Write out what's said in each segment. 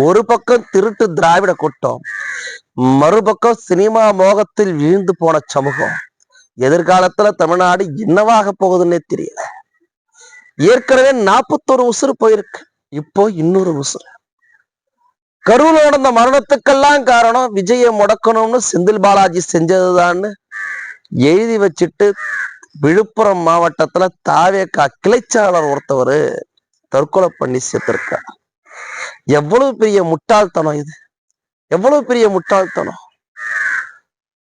ஒரு பக்கம் திருட்டு திராவிட கூட்டம் மறுபக்கம் சினிமா மோகத்தில் வீழ்ந்து போன சமூகம். எதிர்காலத்துல தமிழ்நாடு என்னவாக போகுதுன்னே தெரியல. ஏற்கனவே நாற்பத்தோரு உசுறு போயிருக்கு. இப்போ இன்னொரு உசுறு. கரூர்ல நடந்த மரணத்துக்கெல்லாம் காரணம் விஜயை முடக்கணும்னு செந்தில் பாலாஜி செஞ்சதுதான்னு எழுதி வச்சுட்டு விழுப்புரம் மாவட்டத்துல தாவேக்கா கிளைச்சாளர் ஒருத்தவர் தற்கொலை பண்ணி சேர்த்திருக்கார் எவ்வளவு பெரிய முட்டாள்தனம் இது? எவ்வளவு பெரிய முட்டாள்தனம்?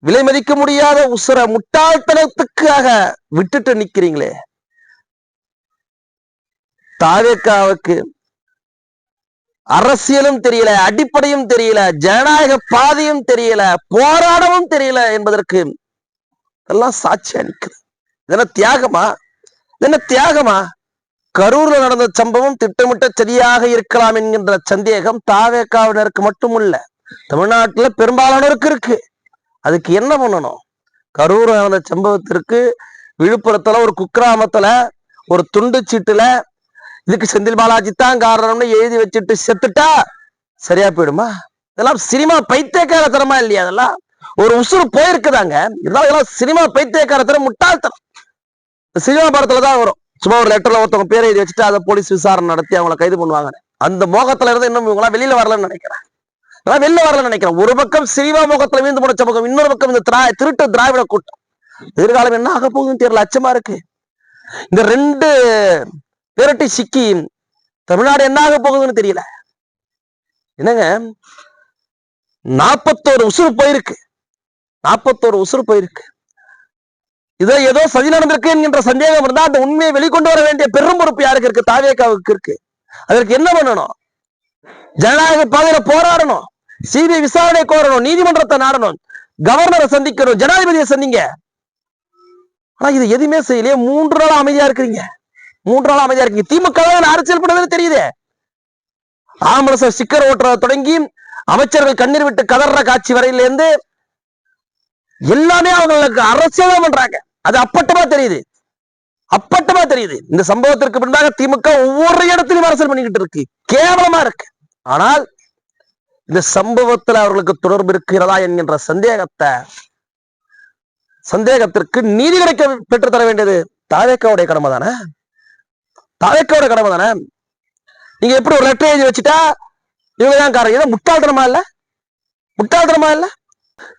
விலை மதிக்க முடியாத உசுர முட்டாள்தனத்துக்காக விட்டுட்டு நிக்கிறீங்களே. தாவேக்காவுக்கு அரசியலும் தெரியல அடிப்படையும் தெரியல ஜனநாயக பாதையும் தெரியல போராடவும் தெரியல என்பதற்கு எல்லாம் சாட்சியா நிக்குது. தியாகமா? தியாகமா? கரூர்ல நடந்த சம்பவம் திட்டமிட்ட சரியாக இருக்கலாம் என்கின்ற சந்தேகம் தாவேக்காவினருக்கு மட்டுமல்ல தமிழ்நாட்டுல பெரும்பாலானோருக்கு இருக்கு. அதுக்கு என்ன பண்ணணும்? கரூர் நடந்த சம்பவத்திற்கு விழுப்புரத்துல ஒரு குக்கிராமத்துல ஒரு துண்டு சீட்டுல இதுக்கு செந்தில் பாலாஜி தான் காரணம்னு எழுதி வச்சுட்டு செத்துட்டா சரியா போயிடுமா? இதெல்லாம் சினிமா பைத்தியக்காரத்தனமா இல்லையா அதெல்லாம்? ஒரு உசுறு போயிருக்குதாங்க. இருந்தாலும் இதெல்லாம் சினிமா பைத்தியக்காரத்தனம் முட்டாள்தனம். சினிமா படத்துல தான் வரும். சும்மா ஒரு லெட்டர்ல ஒருத்தவங்க பேரை எழுதி வச்சுட்டு அதை போலீஸ் விசாரணை நடத்தி அவங்களை கைது பண்ணுவாங்க. அந்த மோகத்துல இருந்து இன்னும் இவங்களாம் வெளியில வரலன்னு நினைக்கிறேன். நான் வெளில வரலன்னு நினைக்கிறேன். ஒரு பக்கம் சினிமா முகத்துல வீழ்ந்து போன சமூகம் இன்னொரு பக்கம் இந்த திரா திருட்டு திராவிட கூட்டம். எதிர்காலம் என்ன ஆக போகுதுன்னு தெரியல. அச்சமா இருக்கு. இந்த ரெண்டு விரட்டி சிக்கி தமிழ்நாடு என்ன ஆக போகுதுன்னு தெரியல. என்னங்க? நாற்பத்தோரு உசுறு போயிருக்கு. நாற்பத்தோரு உசுறு போயிருக்கு. இதோ ஏதோ சதி நடந்திருக்கு என்கின்ற சந்தேகம் இருந்தா அந்த உண்மையை வெளிக்கொண்டு வர வேண்டிய பெரும் பொறுப்பு யாருக்கு இருக்கு? தாவேக்காவுக்கு இருக்கு. அதற்கு என்ன பண்ணணும்? ஜனநாயக பாதையில போராடணும். சிபிஐ விசாரணை கோரணும். நீதிமன்றத்தை நாடணும். கவர்னரை சந்திக்கணும். ஜனாதிபதியை சந்திங்க. ஆனா இது எதுவுமே செய்யலையே. மூன்று நாள் அமைதியா இருக்கிறீங்க. மூன்று நாள் அமைதியா இருக்கீங்க. திமுக தான் அரசியல் பண்ணதுன்னு தெரியுது. ஆம்பளச ஸ்டிக்கர் ஓட்டுறத தொடங்கி அமைச்சர்கள் கண்ணீர் விட்டு கதற காட்சி வரையில இருந்து எல்லாமே அவங்களுக்கு அரசியலா பண்றாங்க. அது அப்பட்டமா தெரியுது. அப்பட்டமா தெரியுது. இந்த சம்பவத்திற்கு பின்பாக திமுக ஒவ்வொரு இடத்திலும் அரசியல் பண்ணிக்கிட்டு இருக்கு. கேவலமா இருக்கு. ஆனால் இந்த சம்பவத்துல அவர்களுக்கு தொடர்பு இருக்கிறதா என்கின்ற சந்தேகத்தை சந்தேகத்திற்கு நீதி கிடைக்க பெற்று தர வேண்டியது தாவேக்காவுடைய கடமை தானே? தாவேக்காவுடைய கடமை தானே? நீங்க எப்படி ஒரு லெட்டர் எழுதி வச்சுட்டா இவங்க தான் காரணம்? ஏதோ முட்டாள்தனமா இல்ல? முட்டாள்தனமா இல்ல?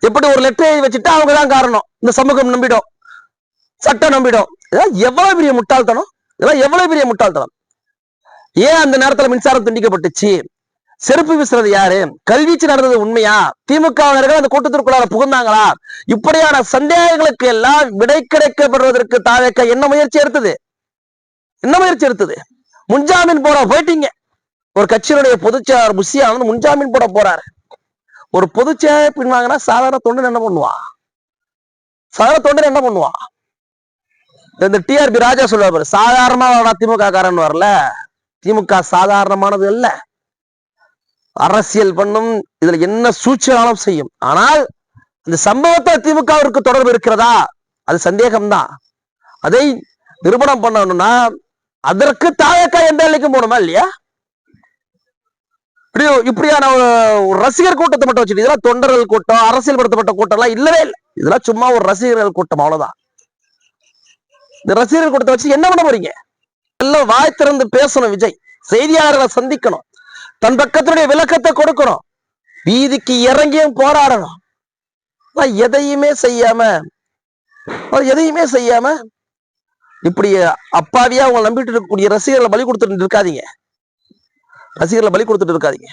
எப்படி ஒரு லெட்டர் எழுதி வச்சுட்டா அவங்க தான் காரணம்? இந்த சமூகம் நம்பிடும். சட்டம் நம்பிடும். இதெல்லாம் எவ்வளவு பெரிய முட்டாள்தனம்? இதெல்லாம் எவ்வளவு பெரிய முட்டாள்தனம்? ஏன் அந்த நேரத்துல மின்சாரம் துண்டிக்கப்பட்டுச்சு? செருப்பு வீசுறது யாரு? கல்வீச்சு நடந்தது உண்மையா? திமுகவினர்கள் அந்த கூட்டத்திற்குள்ளார புகுந்தாங்களா? இப்படியான சந்தேகங்களுக்கு எல்லாம் விடை கிடைக்கப்படுவதற்கு தாவேக்க என்ன முயற்சி எடுத்தது? என்ன முயற்சி எடுத்தது? முன்ஜாமீன் போட போயிட்டீங்க. ஒரு கட்சியினுடைய பொதுச்செயலாளர் வந்து முன்ஜாமீன் போட போறாரு. ஒரு பொதுச்செயலாளர் பின்வாங்கினா சாதாரண தொண்டன் என்ன பண்ணுவான்? சாதாரண தொண்டன் என்ன பண்ணுவான்? இந்த டிஆர்பி ராஜா சொல்லுவார் சாதாரணமா திமுக காரன் வரல. திமுக சாதாரணமானது அல்ல. அரசியல் பண்ணும் இதுல என்ன சூழ்ச்சியாலும் செய்யும். ஆனால் இந்த சம்பவத்தை திமுகவிற்கு தொடர்பு இருக்கிறதா? அது சந்தேகம்தான். அதை நிரூபணம் பண்ணணும்னா அதற்கு தாயக்கா எந்த எல்லைக்கும் போகணுமா இல்லையா? இப்படி இப்படியான ஒரு ஒரு ரசிகர் கூட்டத்தை மட்டும் வச்சுட்டு இதெல்லாம் தொண்டர்கள் கூட்டம் அரசியல் படுத்தப்பட்ட கூட்டம் எல்லாம் இல்லவே இல்லை. இதெல்லாம் சும்மா ஒரு ரசிகர்கள் கூட்டம் அவ்வளவுதான். இந்த ரசிகர்கள் கூட்டத்தை வச்சு என்ன பண்ண போறீங்க? எல்லாம் வாய் திறந்து பேசணும் விஜய். செய்தியாளர்களை சந்திக்கணும். தன் பக்கத்தினுடைய விளக்கத்தை கொடுக்கணும். வீதிக்கு இறங்கியும் போராடணும். எதையுமே செய்யாம எதையுமே செய்யாம இப்படி அப்பாவியா அவங்க நம்பிட்டு இருக்கக்கூடிய ரசிகர்களை பலி கொடுத்துட்டு இருக்காதீங்க. ரசிகர்களை பலி கொடுத்துட்டு இருக்காதீங்க.